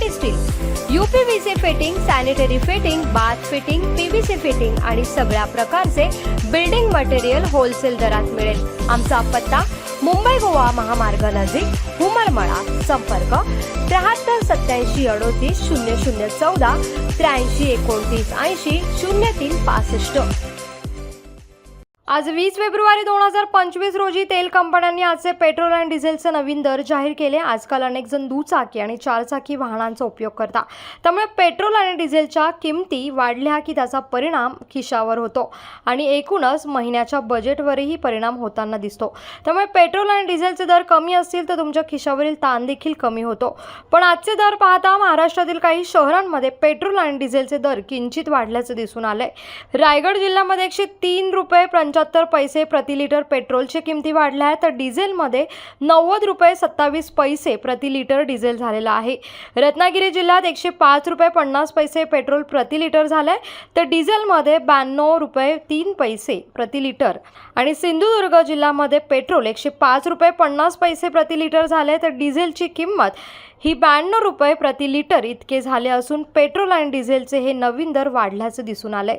मोठे steel U P V C fitting sanitary fitting bath fitting P V C fitting आणि सगळ्या प्रकारचे building material wholesale दरात मिळेल. आमचा पत्ता मुंबई गोवा महामार्ग नजीक हुमरमळा संपर्क त्र्याहत्तर सत्याऐंशी अडोतीस शून्य शून्य चौदा त्र्याऐंशी एकोणतीस ऐंशी शून्य तीन पासष्ट. आज वीस फेब्रुवारी दोन हजार पंचवीस रोजी तेल कंपन्यांनी आजचे पेट्रोल आणि डिझेलचे नवीन दर जाहीर केले. आजकाल अनेक जण दुचाकी आणि चारचाकी वाहनांचा उपयोग करतात त्यामुळे पेट्रोल आणि डिझेलच्या किमती वाढल्या की त्याचा परिणाम खिशावर होतो. आणि एकूणच महिन्याच्या बजेटवरही परिणाम होताना दिसतो. त्यामुळे पेट्रोल आणि डिझेलचे दर कमी असतील तर तुमच्या खिशावरील ताण देखील कमी होतो. पण आजचे दर पाहता महाराष्ट्रातील काही शहरांमध्ये पेट्रोल आणि डिझेलचे दर किंचित वाढल्याचं दिसून आलंय. रायगड जिल्ह्यामध्ये एकशे तीन रुपये पंच्याहत्तर पैसे प्रति लिटर पेट्रोलची किमती वाढल्या आहेत तर डिझेलमध्ये नव्वद रुपये सत्तावीस पैसे प्रति लिटर डिझेल झालेलं आहे. रत्नागिरी जिल्ह्यात एकशे पाच रुपये पन्नास पैसे पेट्रोल प्रति लिटर झालंय तर डिझेलमध्ये ब्याण्णव रुपये तीन पैसे प्रति लिटर. आणि सिंधुदुर्ग जिल्ह्यामध्ये पेट्रोल एकशे पाच रुपये पन्नास पैसे प्रति लिटर झाले तर डिझेलची किंमत ही ब्याण्णव रुपये प्रति लिटर इतके झाले असून पेट्रोल आणि डिझेलचे हे नवीन दर वाढल्याचं दिसून आलंय.